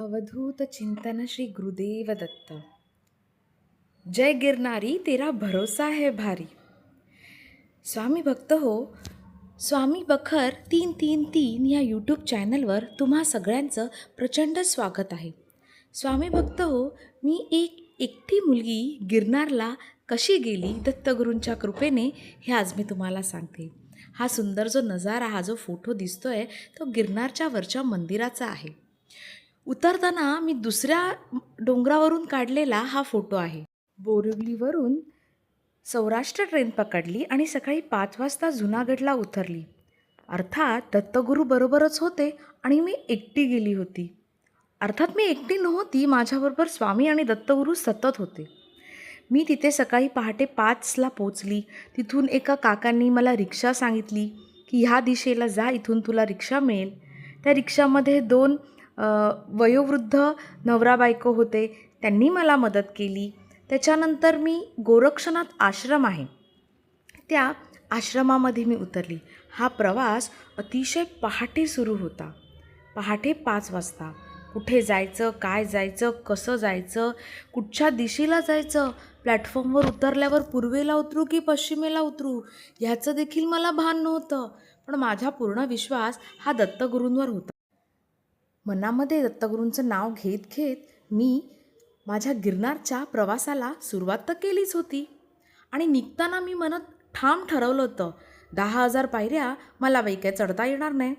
अवधूत चिंतन श्री गुरुदेव दत्त जय गिरनारी तेरा भरोसा है भारी. स्वामी भक्त हो स्वामी बखर तीन तीन तीन या यूट्यूब चॅनलवर तुम्हा सगळ्यांचं प्रचंड स्वागत आहे. स्वामी भक्त हो मी एक एकटी मुलगी गिरनारला कशी गेली दत्तगुरूंच्या कृपेने हे आज मी तुम्हाला सांगते. हा सुंदर जो नजारा हा जो फोटो दिसतोय तो गिरनारच्या वरच्या मंदिराचा आहे. उतरताना मी दुसऱ्या डोंगरावरून काढलेला हा फोटो आहे. बोरिवलीवरून सौराष्ट्र ट्रेन पकडली आणि सकाळी पाच वाजता जुनागडला उतरली. अर्थात दत्तगुरू बरोबरच होते आणि मी एकटी गेली होती. अर्थात मी एकटी नव्हती माझ्याबरोबर स्वामी आणि दत्तगुरू सतत होते. मी तिथे सकाळी पहाटे पाचला पोचली. तिथून एका काकांनी मला रिक्षा सांगितली की ह्या दिशेला जा इथून तुला रिक्षा मिळेल. त्या रिक्षामध्ये दोन वयोवृद्ध नवरा बायको होते त्यांनी मला मदत केली. त्याच्यानंतर मी गोरक्षनाथ आश्रम आहे. त्या आश्रमामध्ये मी उतरली. हा प्रवास अतिशय पहाटे सुरू होता. पहाटे पाच वाजता. कुठे जायचं काय जायचं कसं जायचं कुठच्या दिशेला जायचं प्लॅटफॉर्मवर उतरल्यावर पूर्वेला उतरू की पश्चिमेला उतरू ह्याचं देखील मला भान नव्हतं. पण माझा पूर्ण विश्वास हा दत्तगुरूंवर होता. मनामध्ये दत्तगुरूंचं नाव घेत घेत मी माझ्या गिरनारच्या प्रवासाला सुरुवात तर केलीच होती. आणि निघताना मी मनात ठाम ठरवलं होतं दहा हजार पायऱ्या मला बाई काय चढता येणार नाही.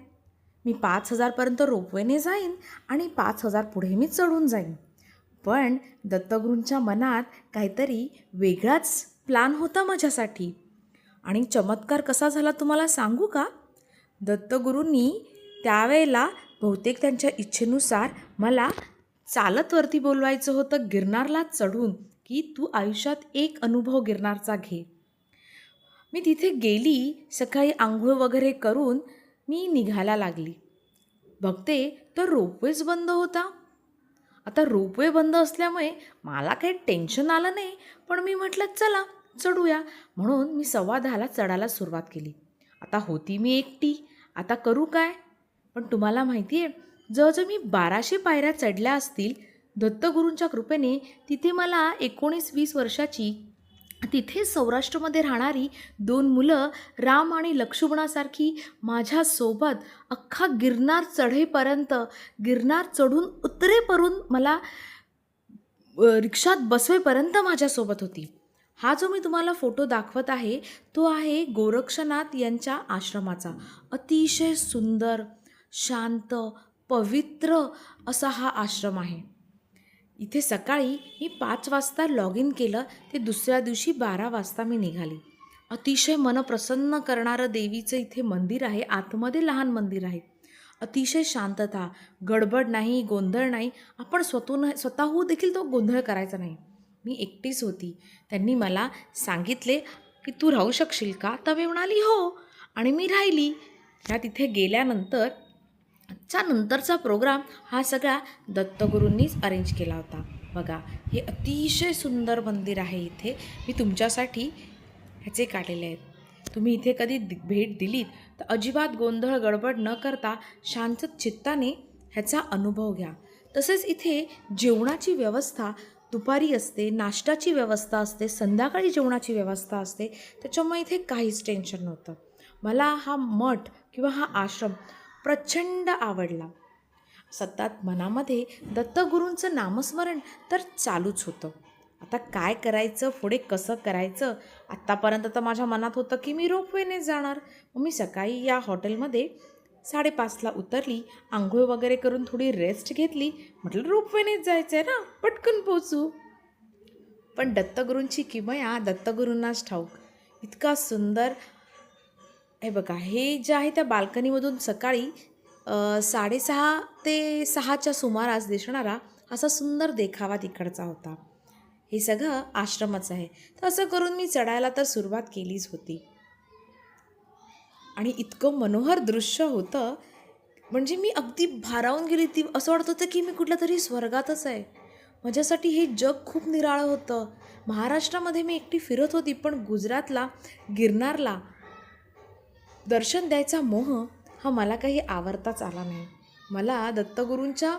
मी पाच हजारपर्यंत रोपवेने जाईन आणि पाच हजार पुढे मी चढून जाईन. पण दत्तगुरूंच्या मनात काहीतरी वेगळाच प्लान होता माझ्यासाठी. आणि चमत्कार कसा झाला तुम्हाला सांगू का? दत्तगुरूंनी त्यावेळेला बहुतेक त्यांच्या इच्छेनुसार मला चालत वरती बोलवायचं होतं गिरनारला चढून की तू आयुष्यात एक अनुभव गिरनारचा घे. मी तिथे गेली सकाळी आंघोळ वगैरे करून मी निघायला लागली. बघते तर रोपवेच बंद होता. आता रोपवे बंद असल्यामुळे मला काही टेन्शन आलं नाही पण मी म्हटलं चला चढूया. म्हणून मी सव्वा दहाला चढायला सुरुवात केली. आता होती मी एकटी. आता करू काय? पण तुम्हाला माहिती आहे जवळजवळ मी बाराशे पायऱ्या चढल्या असतील दत्तगुरूंच्या कृपेने तिथे मला एकोणीस वीस वर्षाची तिथे सौराष्ट्रमध्ये राहणारी दोन मुलं राम आणि लक्ष्मणासारखी माझ्यासोबत अख्खा गिरनार चढेपर्यंत गिरनार चढून उतरेपर्यंत मला रिक्षात बसवेपर्यंत माझ्यासोबत होती. हा जो मी तुम्हाला फोटो दाखवत आहे तो आहे गोरक्षनाथ यांच्या आश्रमाचा. अतिशय सुंदर शांत पवित्र असा हा आश्रम आहे. इथे सकाळी मी पाच वाजता लॉग इन केलं ते दुसऱ्या दिवशी बारा वाजता मी निघाली. अतिशय मन प्रसन्न करणारं देवीचं इथे मंदिर आहे आतमध्ये लहान मंदिर आहे. अतिशय शांतता गडबड नाही गोंधळ नाही आपण स्वतःहून स्वतःहून देखील तो गोंधळ करायचा नाही. मी एकटीच होती. त्यांनी मला सांगितले की तू राहू शकशील का? तर मी म्हणाली हो. आणि मी राहिली. त्या तिथे गेल्यानंतर च्या नंतरचा प्रोग्राम हा सगळा दत्तगुरूंनीच अरेंज केला होता. बघा हे अतिशय सुंदर मंदिर आहे इथे. मी तुमच्यासाठी ह्याचे काढलेले आहेत. तुम्ही इथे कधी दि- भेट दिलीत तर अजिबात गोंधळ गडबड न करता शांत चित्ताने ह्याचा अनुभव घ्या. तसेच इथे जेवणाची व्यवस्था दुपारी असते नाश्त्याची व्यवस्था असते संध्याकाळी जेवणाची व्यवस्था असते. त्याच्यामुळे इथे काहीच टेन्शन नव्हतं. मला हा मठ किंवा हा आश्रम प्रचंड आवडला. सतत मनामध्ये दत्तगुरूंचं नामस्मरण तर चालूच होतं. आता काय करायचं? पुढे कसं करायचं? आत्तापर्यंत तर माझ्या मनात होतं की मी रोपवेने जाणार. मग मी सकाळी या हॉटेलमध्ये साडेपाचला उतरली आंघोळ वगैरे करून थोडी रेस्ट घेतली. म्हटलं रोपवेनेच जायचं आहे ना? पटकन पोचू. पण दत्तगुरूंची किमया दत्तगुरूंनाच ठाऊक. इतका सुंदर हे बघा हे जे आहे त्या बाल्कनीमधून सकाळी साडेसहा ते सहाच्या सुमारास दिसणारा असा सुंदर देखावा तिकडचा होता. हे सगळं आश्रमच आहे. तर असं करून मी चढायला तर सुरुवात केलीच होती. आणि इतकं मनोहर दृश्य होतं म्हणजे मी अगदी भारावून गेली ती असं वाटत होतं की मी कुठल्या तरी स्वर्गातच आहे. माझ्यासाठी हे जग खूप निराळं होतं. महाराष्ट्रामध्ये मी एकटी फिरत होती पण गुजरातला गिरनारला दर्शन द्यायचा मोह हा मला काही आवडताच आला नाही. मला दत्तगुरूंच्या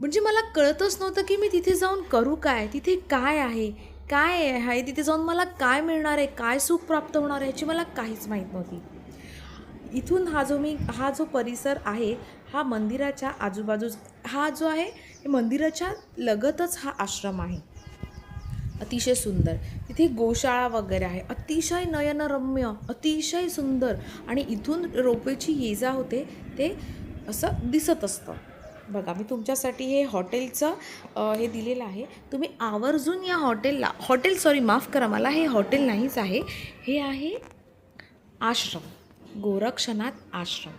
म्हणजे मला कळतच नव्हतं की मी तिथे जाऊन करू काय तिथे काय आहे काय आहे तिथे जाऊन मला काय मिळणार आहे काय सुख प्राप्त होणार आहे याची मला काहीच माहीत नव्हती. इथून हा जो मी हा जो परिसर आहे हा मंदिराच्या आजूबाजू हा जो आहे मंदिराच्या लगतच हा आश्रम आहे. अतिशय सुंदर. इथे गोशाळा वगैरे आहे. अतिशय नयनरम्य अतिशय सुंदर आणि इथून रोपेची ये जा होते ते असं दिसत असतं. बघा मी तुमच्यासाठी हे हॉटेलचं हे दिलेलं आहे. तुम्ही आवर्जून या हॉटेलला हॉटेल सॉरी माफ करा मला हे हॉटेल नाहीच आहे. हे आहे आश्रम गोरक्षनाथ आश्रम.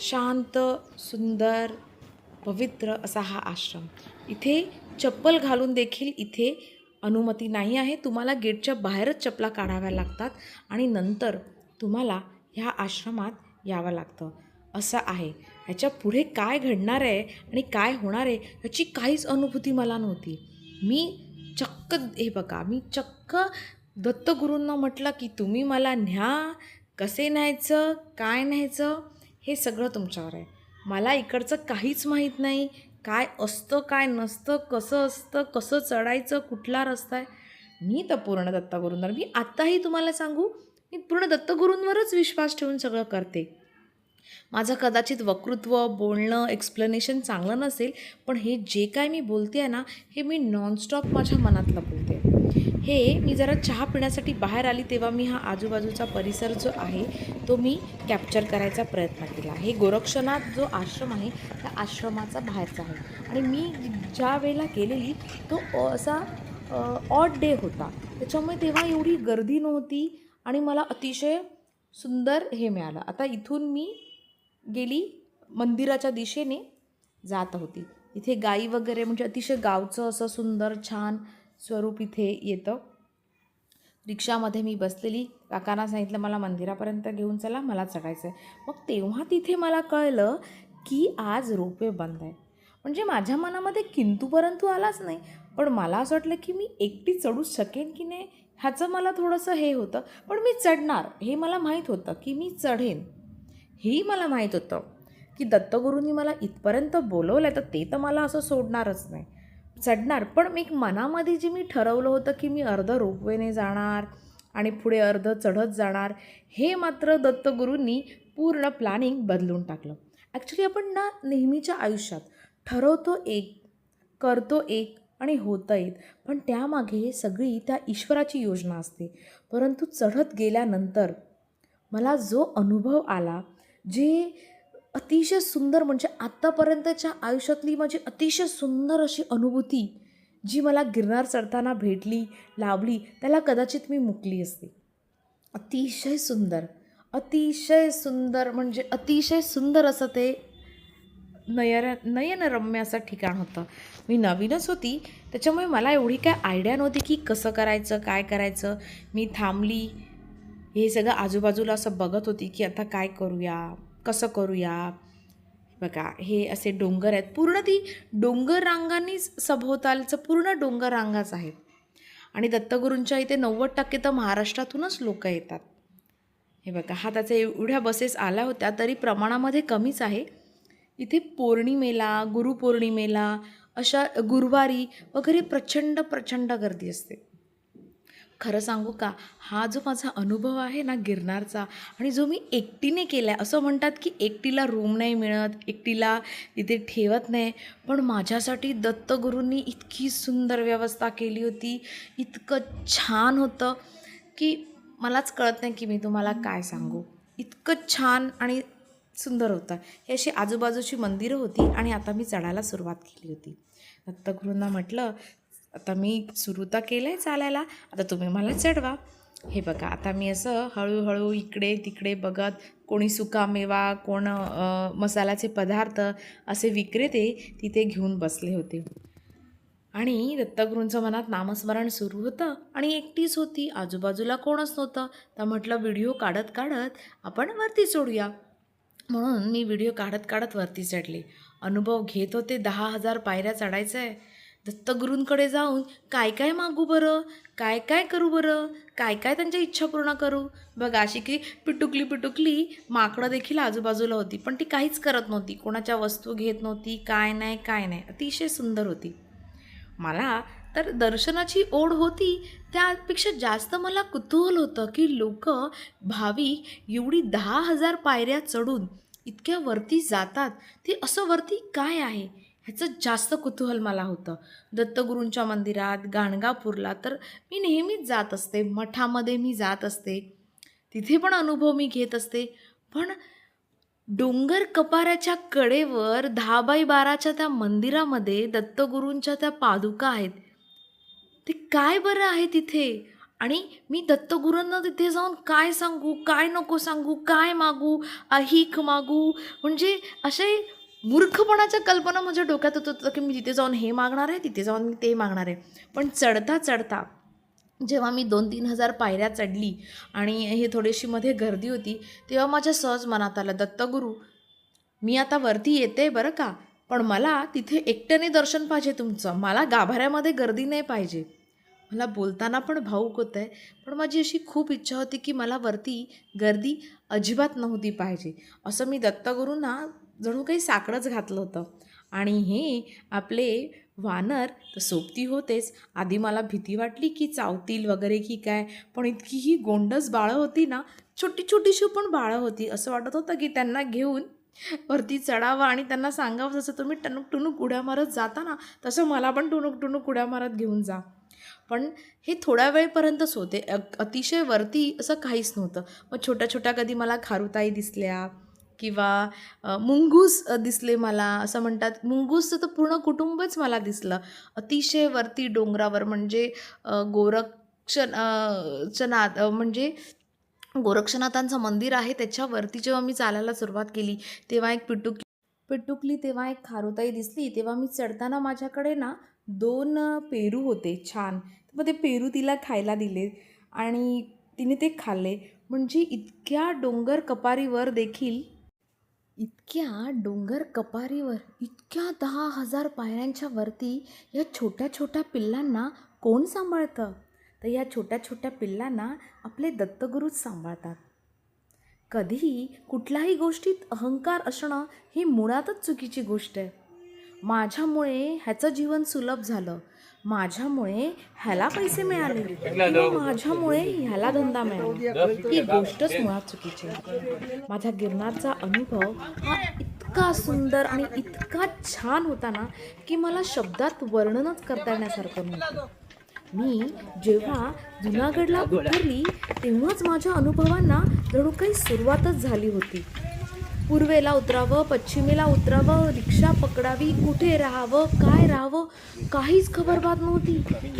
शांत सुंदर पवित्र असा हा आश्रम. इथे चप्पल घालून देखील इथे अनुमती नाही आहे तुम्हाला गेटच्या बाहेरच चपला काढाव्या लागतात आणि नंतर तुम्हाला ह्या आश्रमात यावं लागतं. असं आहे. ह्याच्या पुढे काय घडणार आहे आणि काय होणार आहे ह्याची काहीच अनुभूती मला नव्हती. मी चक्क हे बघा मी चक्क दत्तगुरूंना म्हटलं की तुम्ही मला न्या कसे न्यायचं काय न्यायचं हे सगळं तुमच्यावर आहे. मला इकडचं काहीच माहीत नाही काय असतं काय नसतं कसं असतं कसं चढायचं कुठला रस्ता आहे? मी तर पूर्ण दत्तगुरूंवर मी आत्ताही तुम्हाला सांगू मी पूर्ण दत्तगुरूंवरच विश्वास ठेवून सगळं करते. माझं कदाचित वक्तृत्व बोलणं एक्सप्लेनेशन चांगलं नसेल पण हे जे काय मी बोलते आहे ना हे मी नॉनस्टॉप माझ्या मनातलं बोलते हे मी जरा चहा पिण्यासाठी बाहेर आली तेव्हा मी हा आजूबाजूचा परिसर जो आहे तो मी कॅप्चर करायचा प्रयत्न केला. हे गोरक्षनाथ जो आश्रम आहे त्या आश्रमाचा बाहेरचा आहे. आणि मी ज्या वेळेला गेलेली तो असा ऑड डे होता. त्याच्यामुळे तेव्हा एवढी गर्दी नव्हती आणि मला अतिशय सुंदर हे मिळालं. आता इथून मी गेली मंदिराच्या दिशेने जात होती. इथे गाई वगैरे म्हणजे अतिशय गावचं असं सुंदर छान स्वरूप इथे येतं. रिक्षामध्ये मी बसलेली. काकांना सांगितलं मला मंदिरापर्यंत घेऊन चला मला चढायचं आहे मग तेव्हा तिथे मला कळलं की आज रोपवे बंद आहे म्हणजे माझ्या मनामध्ये किंतू परंतु आलाच नाही. पण मला असं वाटलं की मी एकटी चढू शकेन की नाही ह्याचं मला थोडंसं हे होतं. पण मी चढणार हे मला माहीत होतं की मी चढेन. हेही मला माहीत होतं की दत्तगुरूंनी मला इथपर्यंत बोलवलं आहे तर ते तर मला असं सोडणारच नाही. चढणार. पण मी एक मनामध्ये जे मी ठरवलं होतं की मी अर्ध रोपवेने जाणार आणि पुढे अर्ध चढत जाणार हे मात्र दत्तगुरूंनी पूर्ण प्लॅनिंग बदलून टाकलं. ॲक्च्युली आपण ना नेहमीच्या आयुष्यात ठरवतो एक करतो एक आणि होतं एक. पण त्यामागे सगळी त्या ईश्वराची योजना असते. परंतु चढत गेल्यानंतर मला जो अनुभव आला जे अतिशय सुंदर म्हणजे आत्तापर्यंतच्या आयुष्यातली माझी अतिशय सुंदर अशी अनुभूती जी मला गिरनार चढताना भेटली लाभली त्याला कदाचित मी मुकली असते. अतिशय सुंदर अतिशय सुंदर म्हणजे अतिशय सुंदर असं ते नयर नयनरम्य असं ठिकाण होतं. मी नवीनच होती त्याच्यामुळे मला एवढी काय आयडिया नव्हती की कसं करायचं काय करायचं. मी थांबली हे सगळं आजूबाजूला असं बघत होती की आता काय करूया. कसं करूया? बघा हे असे डोंगर आहेत. पूर्ण ती डोंगर रांगांनीच सभोवतालचं पूर्ण डोंगर रांगाच आहेत. आणि दत्तगुरूंच्या इथे नव्वद टक्के तर महाराष्ट्रातूनच लोक येतात. हे बघा हा त्याच्या एवढ्या बसेस आल्या होत्या तरी प्रमाणामध्ये कमीच आहे. इथे पौर्णिमेला गुरुपौर्णिमेला अशा गुरुवारी वगैरे प्रचंड प्रचंड गर्दी असते. खरं सांगू का? हा जो माझा अनुभव आहे ना गिरनारचा आणि जो मी एकटीने केला आहे असं म्हणतात की एकटीला रूम नाही मिळत एकटीला तिथे ठेवत नाही. पण माझ्यासाठी दत्तगुरूंनी इतकी सुंदर व्यवस्था केली होती इतकं छान होतं की मलाच कळत नाही की मी तुम्हाला काय सांगू. इतकं छान आणि सुंदर होतं. हे अशी आजूबाजूची मंदिरं होती आणि आता मी चढायला सुरुवात केली होती. दत्तगुरूंना म्हटलं आता मी सुरू तर केलं आहे चालायला आता तुम्ही मला चढवा. हे बघा आता मी असं हळूहळू इकडे तिकडे बघत कोणी सुकामेवा कोण मसाल्याचे पदार्थ असे विक्रेते तिथे घेऊन बसले होते. आणि दत्तगुरूंचं मनात नामस्मरण सुरू होतं आणि एकटीच होती आजूबाजूला कोणच नव्हतं. तर म्हटलं व्हिडिओ काढत काढत आपण वरती चढूया. म्हणून मी व्हिडिओ काढत काढत वरती चढले. अनुभव घेत होते दहा हजार पायऱ्या चढायचं आहे दत्तगुरूंकडे जाऊन काय काय मागू बरं? काय काय करू बरं? काय काय त्यांच्या इच्छा पूर्ण करू? बघा अशी की पिटुकली पिटुकली माकडं देखील आजूबाजूला होती पण ती काहीच करत नव्हती. कोणाच्या वस्तू घेत नव्हती काय नाही काय नाही. अतिशय सुंदर होती. मला तर दर्शनाची ओढ होती. त्यापेक्षा जास्त मला कुतूहल होतं की लोक भाविक एवढी दहा हजार पायऱ्या चढून इतक्या वरती जातात. ते असं वरती काय आहे? ह्याचं जास्त कुतूहल मला होतं. दत्तगुरूंच्या मंदिरात गाणगापूरला तर मी नेहमीच जात असते. मठामध्ये मी जात असते. तिथे पण अनुभव मी घेत असते. पण डोंगर कपाऱ्याच्या कडेवर दहा बाय बाराच्या त्या मंदिरामध्ये दत्तगुरूंच्या त्या पादुका आहेत. ते काय बरं आहे तिथे? आणि मी दत्तगुरूंना तिथे जाऊन काय सांगू काय नको सांगू काय मागू अहिक मागू? म्हणजे असे मूर्खपणाच्या कल्पना माझ्या डोक्यात होत होतं की मी तिथे जाऊन हे मागणार आहे तिथे जाऊन मी ते मागणार आहे. पण चढता चढता जेव्हा मी दोन तीन हजार पायऱ्या चढली आणि हे थोडीशी मध्ये गर्दी होती तेव्हा माझ्या सहज मनात आलं दत्तगुरू मी आता वरती येते बरं का? पण मला तिथे एकट्याने दर्शन पाहिजे तुमचं. मला गाभाऱ्यामध्ये गर्दी नाही पाहिजे. मला बोलताना पण भाऊक होतं आहे पण माझी अशी खूप इच्छा होती की मला वरती गर्दी अजिबात नव्हती पाहिजे. असं मी दत्तगुरूंना जणू काही साकडंच घातलं होतं. आणि हे आपले वानर तर सोबती होतेच. आधी मला भीती वाटली की चावतील वगैरे की काय पण इतकी ही गोंडस बाळं होती ना छोटी छोटीशी पण बाळं होती. असं वाटत होतं की त्यांना घेऊन वरती चढावं आणि त्यांना सांगावं जसं तुम्ही टणूक टुणूक उड्या मारत जाता ना तसं मला पण टुणूक टुणूक उड्या मारत घेऊन जा. पण हे थोड्या वेळपर्यंतच होते अतिशय वरती असं काहीच नव्हतं. मग छोट्या छोट्या कधी मला खारुताई दिसल्या किंवा मुंगूस दिसले मला. असं म्हणतात मुंगूसचं तर पूर्ण कुटुंबच मला दिसलं. अतिशय वरती डोंगरावर म्हणजे अ, गोरक्षण चनात म्हणजे गोरक्षनाथांचं मंदिर आहे. त्याच्यावरती जेव्हा मी चालायला सुरुवात केली तेव्हा एक पिटुक पिटुकली तेव्हा एक खारुताई दिसली. तेव्हा मी चढताना माझ्याकडे ना दोन पेरू होते छान. मग ते पेरू तिला खायला दिले आणि तिने ते खाल्ले. म्हणजे इतक्या डोंगर कपारीवर देखील इतक्या डोंगर कपारीवर इतक्या दहा हजार पायऱ्यांच्या वरती या छोट्या छोट्या पिल्लांना कोण सांभाळतं? तर या छोट्या छोट्या पिल्लांना आपले दत्तगुरूच सांभाळतात. कधीही कुठल्याही गोष्टीत अहंकार असणं ही मुळातच चुकीची गोष्ट आहे. माझ्यामुळे ह्याचं जीवन सुलभ झालं. माझ्यामुळे ह्याला पैसे मिळाले. किंवा माझ्यामुळे ह्याला धंदा मिळाला. ही गोष्टच मुळात चुकीची आहे. माझ्या गिरनारचा अनुभव हा इतका सुंदर आणि इतका छान होता ना की मला शब्दात वर्णनच करता येण्यासारखं नव्हतं. मी जेव्हा जुनागडला उतरली तेव्हाच माझ्या अनुभवांना जणू काही सुरुवातच झाली होती. पूर्वेला उतरावं पश्चिमेला उतरावं रिक्षा पकडावी कुठे राहावं काय राहावं काहीच खबरबात नव्हती.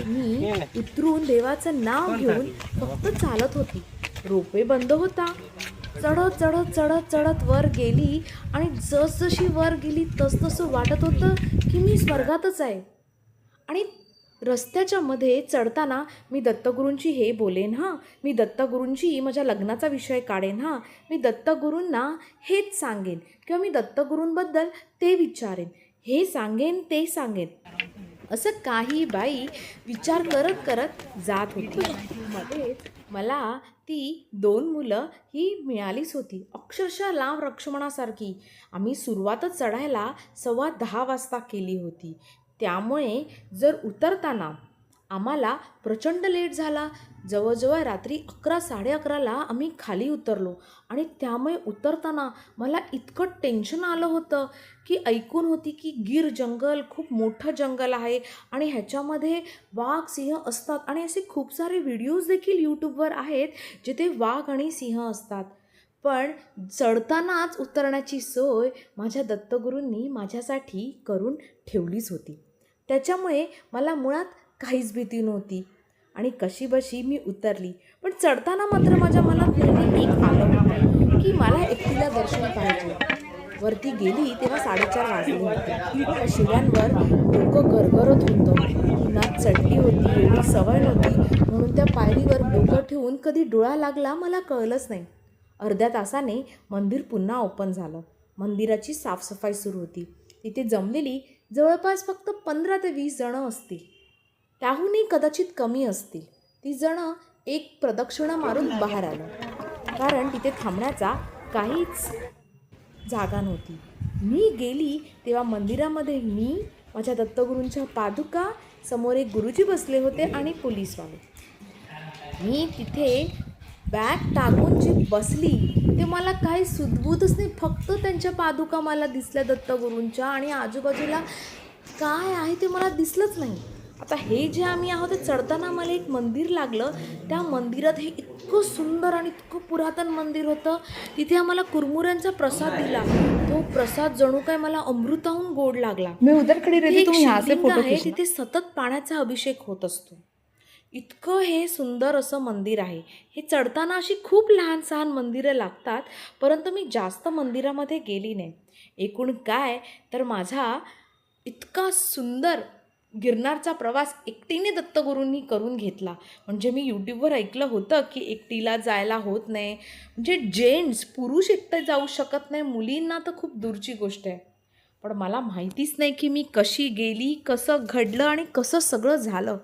मी उतरून देवाचं नाव घेऊन फक्त चालत होती. रोपे बंद होता. चढत चढत चढत चढत वर गेली आणि जसजशी वर गेली तसतसं वाटत होतं की मी स्वर्गातच आहे. आणि रस्त्याच्या मध्ये चढताना मी दत्तगुरूंची हे बोलेन हां. मी दत्तगुरूंची माझ्या लग्नाचा विषय काढेन हां. मी दत्तगुरूंना हेच सांगेन किंवा मी दत्तगुरूंबद्दल ते विचारेन. हे सांगेन ते सांगेन. असं काही बाई विचार करत करत जात होती. मध्येच मला ती दोन मुलं ही मिळालीच होती. अक्षरशः लांब रक्षमणासारखी. आम्ही सुरुवातच चढायला सव्वा दहा वाजता केली होती. त्यामुळे जर उतरताना आम्हाला प्रचंड लेट झाला जवळजवळ रात्री अकरा साडे अकराला आम्ही खाली उतरलो आणि त्यामुळे उतरताना मला इतकं टेन्शन आलं होतं की ऐकून होती की गीर जंगल खूप मोठं जंगल आहे आणि ह्याच्यामध्ये वाघ सिंह असतात आणि असे खूप सारे व्हिडिओज देखील यूट्यूबवर आहेत जिथे वाघ आणि सिंह असतात. पण चढतानाच उतरण्याची सोय माझ्या दत्तगुरूंनी माझ्यासाठी करून ठेवलीच होती. त्याच्यामुळे मला मुळात काहीच भीती नव्हती. आणि कशीबशी मी उतरली. पण चढताना मात्र माझ्या मनात नेहमी एक आलं की मला एकटीला दर्शन पाहिजे. वरती गेली तेव्हा साडेचार वाजले होते. शिव्यांवर डोकं गरगरत होतं. उन्हात चढली होती एवढी सवय नव्हती. म्हणून त्या पायरीवर डोकं ठेवून कधी डोळा लागला मला कळलंच नाही. अर्ध्या तासाने मंदिर पुन्हा ओपन झालं. मंदिराची साफसफाई सुरू होती. तिथे जमलेली जवळपास फक्त पंधरा ते वीस जणं असतील. त्याहूनही कदाचित कमी असतील. ती जणं एक प्रदक्षिणा मारून बाहेर आलं. कारण तिथे थांबण्याचा काहीच जागा नव्हती. मी गेली तेव्हा मंदिरामध्ये मी माझ्या दत्तगुरूंच्या पादुका समोर एक गुरुजी बसले होते आणि पोलीसवाले. मी तिथे बॅग टाकून जी बसली ते मला काही सुदबूतच नाही. फक्त त्यांच्या पादुका मला दिसल्या दत्तगुरूंच्या आणि आजूबाजूला काय आहे ते मला दिसलंच नाही. आता हे जे आम्ही आहोत ते चढताना मला एक मंदिर लागलं. त्या मंदिरात हे इतकं सुंदर आणि इतकं पुरातन मंदिर होतं. तिथे आम्हाला कुरमुऱ्यांचा प्रसाद दिला. तो प्रसाद जणू काय मला अमृताहून गोड लागला. मैं खींचना तिथे सतत पाण्याचा अभिषेक होत असतो. इतकं हे सुंदर असं मंदिर आहे. हे चढताना अशी खूप लहान सहान मंदिरं लागतात परंतु मी जास्त मंदिरामध्ये गेली नाही. एकूण काय तर माझा इतका सुंदर गिरनारचा प्रवास एकटीने दत्तगुरूंनी करून घेतला. म्हणजे मी यूट्यूबवर ऐकलं होतं की एकटीला जायला होत नाही. म्हणजे जेंट्स पुरुष एकटे जाऊ शकत नाही मुलींना तर खूप दूरची गोष्ट आहे. पण मला माहितीच नाही की मी कशी गेली कसं घडलं आणि कसं सगळं झालं.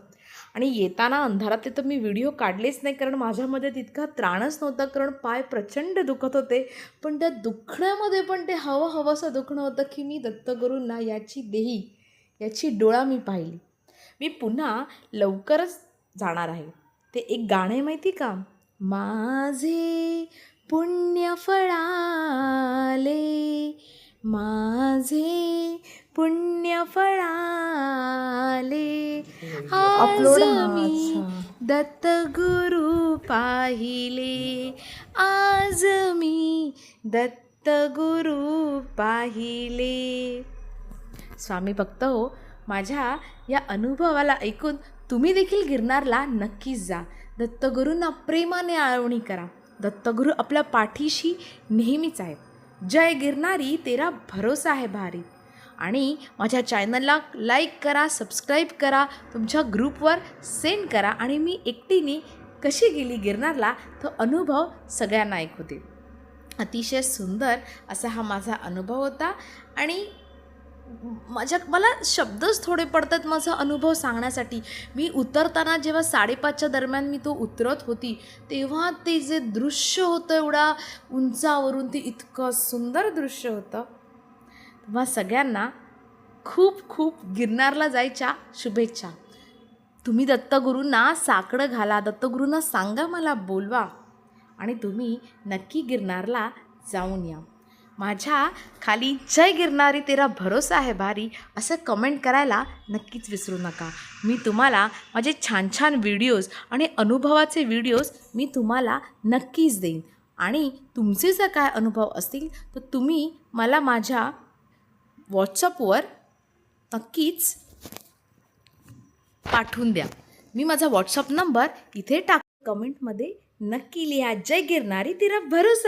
आणि येताना अंधारात तर मी व्हिडिओ काढलेच नाही कारण माझ्यामध्ये तितका त्राणच नव्हता कारण पाय प्रचंड दुखत होते. पण त्या दुखण्यामध्ये पण ते हवं हवंसं दुखणं होतं की मी दत्तगुरूंना याची देही याची डोळा मी पाहिली. मी पुन्हा लवकरच जाणार आहे. ते एक गाणं आहे माहिती का? माझे पुण्य फळाले माझे पुण्य फळाले आज मी. दत्तगुरु पाहिले. आज मी दत्तगुरु पाहिले. स्वामी भक्त हो माझ्या या अनुभवाला ऐकून तुम्ही देखील गिरनारला नक्कीच जा. दत्तगुरूंना प्रेमाने आळवणी करा. दत्तगुरू आपल्या पाठीशी नेहमीच आहेत. जय गिरनारी तेरा भरोसा आहे भारी. आणि माझ्या चॅनलला लाईक करा सबस्क्राईब करा तुमच्या ग्रुपवर सेंड करा आणि मी एकटीने कशी गेली गिरनारला तो अनुभव सगळ्यांना ऐकू दे अतिशय सुंदर असा हा माझा अनुभव होता आणि माझ्या मला शब्दच थोडे पडतात माझा अनुभव सांगण्यासाठी. मी उतरताना जेव्हा साडेपाचच्या दरम्यान मी तो उतरत होती तेव्हा ते जे दृश्य होतं एवढा उंचावरून ते इतकं सुंदर दृश्य होतं. तुम्हा सगळ्यांना खूप खूप गिरनारला जायच्या शुभेच्छा. तुम्ही दत्तगुरूंना साकडं घाला दत्तगुरूंना सांगा मला बोलवा. आणि तुम्ही नक्की गिरनारला जाऊन या. माझ्या खाली जय गिरणारी तेरा भरोसा आहे भारी असं कमेंट करायला नक्कीच विसरू नका. मी तुम्हाला माझे छान छान व्हिडिओज आणि अनुभवाचे व्हिडिओज मी तुम्हाला नक्कीच देईन. आणि तुमचे जर काय अनुभव असतील तर तुम्ही मला माझ्या व्हॉट्सअपवर नक्कीच पाठवून द्या. मी माझा व्हॉट्सअप नंबर इथे टाक कमेंटमध्ये नक्की लिहा. जय गिरणारी तेरा भरोसा.